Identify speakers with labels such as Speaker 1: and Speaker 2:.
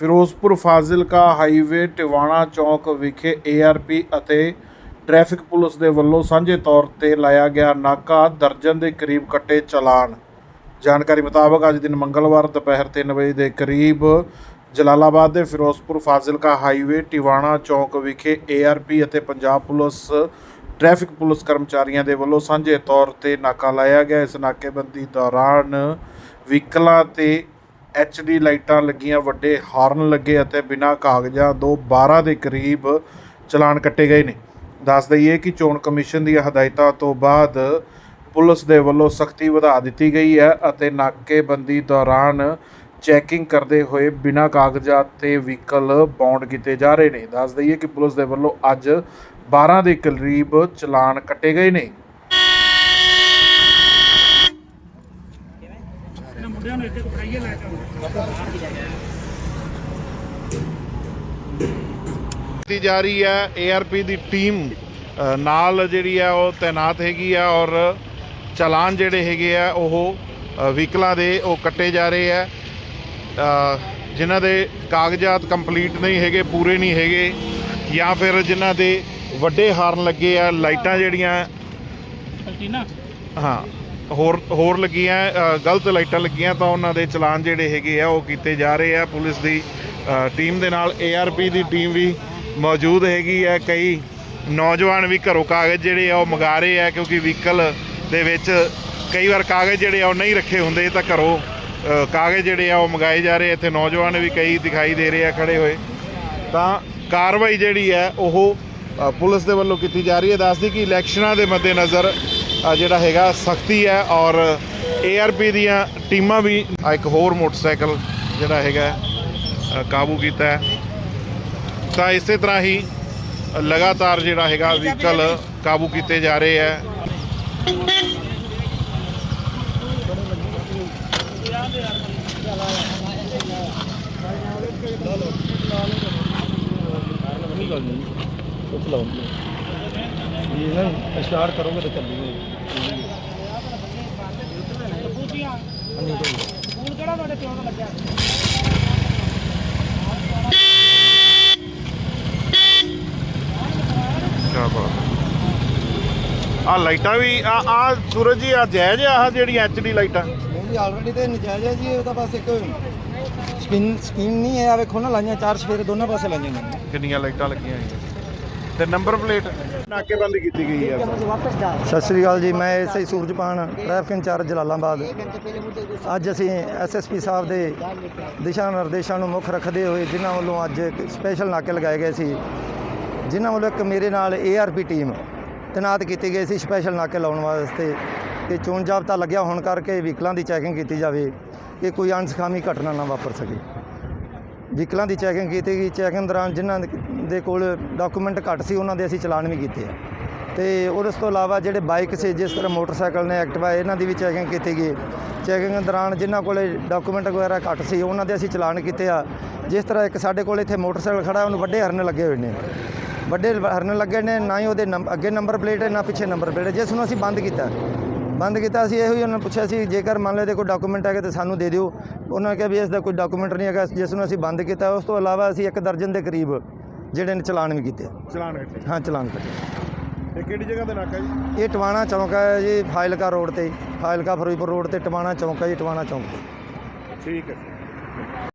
Speaker 1: Firozpur Fazilka highway Tiwana ਚੌਕ ਵਿਖੇ ARP ਅਤੇ ਟ੍ਰੈਫਿਕ ਪੁਲਿਸ ਦੇ ਵੱਲੋਂ ਸਾਂਝੇ ਤੌਰ ਤੇ ਲਾਇਆ ਗਿਆ ਨਾਕਾ ਦਰਜਨ ਦੇ ਕਰੀਬ ਕੱਟੇ ਚਲਾਨ। ਜਾਣਕਾਰੀ ਮੁਤਾਬਕ ਅੱਜ ਦਿਨ ਮੰਗਲਵਾਰ ਦੁਪਹਿਰ 3 ਵਜੇ ਦੇ ਕਰੀਬ ਜਲਾਲਾਬਾਦ ਦੇ ਫਿਰੋਜ਼ਪੁਰ ਫਾਜ਼ਿਲਕਾ ਹਾਈਵੇ ਟਿਵਾਣਾ ਚੌਕ ਵਿਖੇ ਏਆਰਪੀ ਅਤੇ ਪੰਜਾਬ ਪੁਲਿਸ, ਟ੍ਰੈਫਿਕ ਪੁਲਿਸ ਕਰਮਚਾਰੀਆਂ ਦੇ ਵੱਲੋਂ ਸਾਂਝੇ ਤੌਰ ਤੇ ਨਾਕਾ ਲਾਇਆ ਗਿਆ। ਇਸ ਨਾਕੇਬੰਦੀ ਦੌਰਾਨ ਵਹੀਕਲਾਂ ਤੇ ਐਚਡੀ ਲਾਈਟਾਂ ਲੱਗੀਆਂ, ਵੱਡੇ ਹਾਰਨ ਲੱਗੇ ਅਤੇ ਬਿਨਾਂ ਕਾਗਜ਼ਾਂ ਤੋਂ 12 ਦੇ ਕਰੀਬ ਚਲਾਨ ਕੱਟੇ ਗਏ ਨੇ। ਦੱਸ ਦਈਏ ਕਿ ਚੋਣ ਕਮਿਸ਼ਨ ਦੀਆਂ ਹਦਾਇਤਾਂ ਤੋਂ ਬਾਅਦ ਪੁਲਿਸ ਦੇ ਵੱਲੋਂ ਸਖਤੀ ਵਧਾ ਦਿੱਤੀ ਗਈ ਹੈ ਅਤੇ ਨਾਕੇਬੰਦੀ ਦੌਰਾਨ ਚੈਕਿੰਗ ਕਰਦੇ ਹੋਏ ਬਿਨਾਂ ਕਾਗਜ਼ਾਂ ਤੇ ਵਹੀਕਲ ਬਾਉਂਡ ਕੀਤੇ ਜਾ ਰਹੇ ਨੇ। ਦੱਸ ਦਈਏ ਕਿ ਪੁਲਿਸ ਦੇ ਵੱਲੋਂ ਅੱਜ 12 ਦੇ ਕਰੀਬ ਚਲਾਨ ਕੱਟੇ ਗਏ ਨੇ। ਕੀਤੀ ਜਾ ਰਹੀ ਹੈ ਏਆਰਪੀ ਦੀ ਟੀਮ ਨਾਲ ਜਿਹੜੀ ਹੈ ਉਹ ਤਾਇਨਾਤ ਹੈਗੀ ਆ ਔਰ ਚਲਾਨ ਜਿਹੜੇ ਹੈਗੇ ਆ ਉਹ ਵਹੀਕਲਾਂ ਦੇ ਉਹ ਕੱਟੇ ਜਾ ਰਹੇ ਆ ਜਿਨ੍ਹਾਂ ਦੇ ਕਾਗਜ਼ਾਤ ਕੰਪਲੀਟ ਨਹੀਂ ਹੈਗੇ ਪੂਰੇ ਨਹੀਂ ਹੈਗੇ ਜਾਂ ਫਿਰ ਜਿਨ੍ਹਾਂ ਦੇ ਵੱਡੇ ਹਾਰਨ ਲੱਗੇ ਆ ਲਾਈਟਾਂ ਜਿਹੜੀਆਂ ਹਾਂ। ਹੋਰ ਹੋਰ ਲੱਗੀਆਂ ਗਲਤ ਲਾਈਟਾਂ ਲੱਗੀਆਂ ਤਾਂ ਉਹਨਾਂ ਦੇ ਚਲਾਨ ਜਿਹੜੇ ਹੈਗੇ ਆ, ਉਹ ਕੀਤੇ ਜਾ ਰਹੇ ਆ। ਪੁਲਿਸ ਦੀ ਟੀਮ ਦੇ ਨਾਲ ਏਆਰਪੀ ਦੀ ਟੀਮ ਵੀ ਮੌਜੂਦ ਹੈਗੀ ਹੈ ਕਈ ਨੌਜਵਾਨ ਵੀ ਘਰੋਂ ਕਾਗਜ਼ ਜਿਹੜੇ ਆ, ਉਹ ਮੰਗਾ ਰਹੇ ਆ, ਕਿਉਂਕਿ ਵਹੀਕਲ ਦੇ ਵਿੱਚ ਕਈ ਵਾਰ ਕਾਗਜ਼ ਜਿਹੜੇ ਆ, ਉਹ ਨਹੀਂ ਰੱਖੇ ਹੁੰਦੇ ਤਾਂ ਘਰੋਂ ਕਾਗਜ਼ ਜਿਹੜੇ ਆ, ਉਹ ਮੰਗਾਏ ਜਾ ਰਹੇ ਇੱਥੇ ਨੌਜਵਾਨ ਵੀ ਕਈ ਦਿਖਾਈ ਦੇ ਰਹੇ ਆ, ਖੜੇ ਹੋਏ। ਤਾਂ ਕਾਰਵਾਈ ਜਿਹੜੀ ਹੈ ਉਹ ਪੁਲਿਸ ਦੇ ਵੱਲੋਂ ਕੀਤੀ ਜਾ ਰਹੀ ਹੈ। ਦੱਸਦੀ ਕਿ ਇਲੈਕਸ਼ਨਾਂ ਦੇ ਮੱਦੇਨਜ਼ਰ ਜਿਹੜਾ ਹੈਗਾ, ਸਖਤੀ ਹੈ ਔਰ ਏਆਰਪੀ ਦੀਆਂ ਟੀਮਾਂ ਵੀ ਇੱਕ ਹੋਰ ਮੋਟਰਸਾਈਕਲ ਜਿਹੜਾ ਹੈਗਾ ਕਾਬੂ ਕੀਤਾ ਹੈ। ਤਾਂ ਇਸੇ ਤਰ੍ਹਾਂ ਹੀ ਲਗਾਤਾਰ ਜਿਹੜਾ ਹੈਗਾ ਵਹੀਕਲ ਕਾਬੂ ਕੀਤੇ ਜਾ ਰਹੇ ਹੈ।
Speaker 2: ਇਹ ਨਾ ਸਟਾਰਟ ਕਰੋਗੇ ਤਾਂ ਚੱਲੂਗੇ
Speaker 1: ਕਿਆ ਬਾਤ ਆ ਲਾਈਟਾਂ ਵੀ ਆ ਆ ਸੂਰਜ ਜੀ ਆ ਜਾਇਜ਼ ਆ ਆਹ ਜਿਹੜੀਆਂ ਐਚਡੀ ਲਾਈਟਾਂ?
Speaker 2: ਨਹੀਂ ਜੀ ਆਲਰੇਡੀ ਤੇ ਨਜਾਇਜ਼ ਹੈ ਜੀ ਇਹ ਤਾਂ ਬਸ ਇੱਕ ਸਕਿਨ ਸਕਿਨ ਨਹੀਂ ਹੈ। ਆ ਵੇਖੋ ਨਾ ਲਾਈਆਂ ਚਾਰ ਸਫੇਰੇ ਦੋਨਾਂ ਪਾਸੇ ਲਾਈਆਂ ਨੇ।
Speaker 1: ਕਿੰਨੀਆਂ ਲਾਈਟਾਂ ਲੱਗੀਆਂ ਹੋਈਆਂ ਤੇ ਨੰਬਰ ਪਲੇਟ ਨਾਕੇਬੰਦੀ ਕੀਤੀ ਗਈ ਹੈ।
Speaker 2: ਸਤਿ ਸ੍ਰੀ ਅਕਾਲ ਜੀ ਮੈਂ SI Surajpan traffic in charge Jalalabad. ਅੱਜ ਅਸੀਂ ਐਸਐਸਪੀ ਸਾਹਿਬ ਦੇ ਦਿਸ਼ਾ ਨਿਰਦੇਸ਼ਾਂ ਨੂੰ ਮੁੱਖ ਰੱਖਦੇ ਹੋਏ ਜਿਨ੍ਹਾਂ ਵੱਲੋਂ ਅੱਜ ਇੱਕ ਸਪੈਸ਼ਲ ਨਾਕੇ ਲਗਾਏ ਗਏ ਸੀ। ਜਿਨ੍ਹਾਂ ਵੱਲੋਂ ਇੱਕ ਮੇਰੇ ਨਾਲ ਏਆਰਪੀ ਟੀਮ ਤੈਨਾਤ ਕੀਤੀ ਗਈ ਸੀ ਸਪੈਸ਼ਲ ਨਾਕੇ ਲਾਉਣ ਵਾਸਤੇ ਕਿ ਚੋਣ ਜਾਬਤਾ ਲੱਗਿਆ ਹੋਣ ਕਰਕੇ ਵਹੀਕਲਾਂ ਦੀ ਚੈਕਿੰਗ ਕੀਤੀ ਜਾਵੇ ਕਿ ਕੋਈ ਅਣਸਖਾਮੀ ਘਟਨਾ ਨਾ ਵਾਪਰ ਸਕੇ। ਵਹੀਕਲਾਂ ਦੀ ਚੈਕਿੰਗ ਕੀਤੀ ਗਈ। ਚੈਕਿੰਗ ਦੌਰਾਨ ਜਿਨ੍ਹਾਂ ਦੇ- ਕੋਲ ਡਾਕੂਮੈਂਟ ਘੱਟ ਸੀ, ਉਹਨਾਂ ਦੇ ਅਸੀਂ ਚਲਾਨ ਵੀ ਕੀਤੇ ਆ। ਤੇ ਔਰ ਇਸ ਤੋਂ ਇਲਾਵਾ ਜਿਹੜੇ ਬਾਈਕ ਸੀ, ਜਿਸ ਤਰ੍ਹਾਂ ਮੋਟਰਸਾਈਕਲ ਨੇ, ਐਕਟਿਵਾ, ਇਹਨਾਂ ਦੀ ਵੀ ਚੈਕਿੰਗ ਕੀਤੀ ਗਈ। ਚੈਕਿੰਗ ਦੌਰਾਨ ਜਿਨ੍ਹਾਂ ਕੋਲੇ ਡਾਕੂਮੈਂਟ ਵਗੈਰਾ ਘੱਟ ਸੀ, ਉਹਨਾਂ ਦੇ ਅਸੀਂ ਚਲਾਨ ਕੀਤੇ ਆ। ਜਿਸ ਤਰ੍ਹਾਂ ਇੱਕ ਸਾਡੇ ਕੋਲ ਇੱਥੇ ਮੋਟਰਸਾਈਕਲ ਖੜਾ, ਉਹਨੂੰ ਵੱਡੇ ਹਰਨ ਲੱਗੇ ਹੋਏ ਨੇ। ਵੱਡੇ ਹਰਨ ਲੱਗੇ ਨੇ, ਨਾ ਹੀ ਉਹਦੇ ਨੰਬ- ਅੱਗੇ ਨੰਬਰ ਪਲੇਟ ਹੈ, ਨਾ ਪਿੱਛੇ ਨੰਬਰ ਪਲੇਟ ਹੈ। ਜਿਸ ਨੂੰ ਅਸੀਂ ਬੰਦ ਕੀਤਾ। ਬੰਦ ਕੀਤਾ, ਅਸੀਂ ਇਹੋ ਹੀ ਉਹਨਾਂ ਨੂੰ ਪੁੱਛਿਆ ਸੀ, ਜੇਕਰ ਮੰਨ ਲਓ ਇਹਦੇ ਕੋਈ ਡਾਕੂਮੈਂਟ ਹੈਗੇ ਤਾਂ ਸਾਨੂੰ ਦੇ ਦਿਓ। ਉਹਨਾਂ ਨੇ ਕਿਹਾ ਵੀ ਇਸ ਦਾ ਕੋਈ ਡਾਕੂਮੈਂਟ ਨਹੀਂ ਹੈਗਾ, ਜਿਸ ਨੂੰ ਅਸੀਂ ਬੰਦ ਕੀਤਾ। ਉਸ ਤੋਂ ਇਲਾਵਾ ਅਸੀਂ ਇੱਕ ਦਰਜਨ ਦੇ ਕਰੀਬ ਜਿਹੜੇ ਨੇ ਚਲਾਨ ਵੀ ਕੀਤੇ।
Speaker 1: ਚਲਾਨ ਕੱਟੇ
Speaker 2: ਹਾਂ ਚਲਾਨ ਕੱਟੇ।
Speaker 1: ਇਹ ਕਿਹੜੀ ਜਗ੍ਹਾ ਤੇ ਨਾਕਾ ਜੀ?
Speaker 2: ਇਹ ਟਵਾਣਾ ਚੌਂਕ ਹੈ ਜੀ ਫਾਇਲਕਾ ਰੋਡ ਤੇ। ਫਾਇਲਕਾ ਫਿਰੋਜ਼ਪੁਰ ਰੋਡ ਤੇ ਟਵਾਣਾ ਚੌਂਕ ਹੈ ਜੀ ਟਵਾਣਾ ਚੌਂਕ ਤੇ।
Speaker 1: ਠੀਕ ਹੈ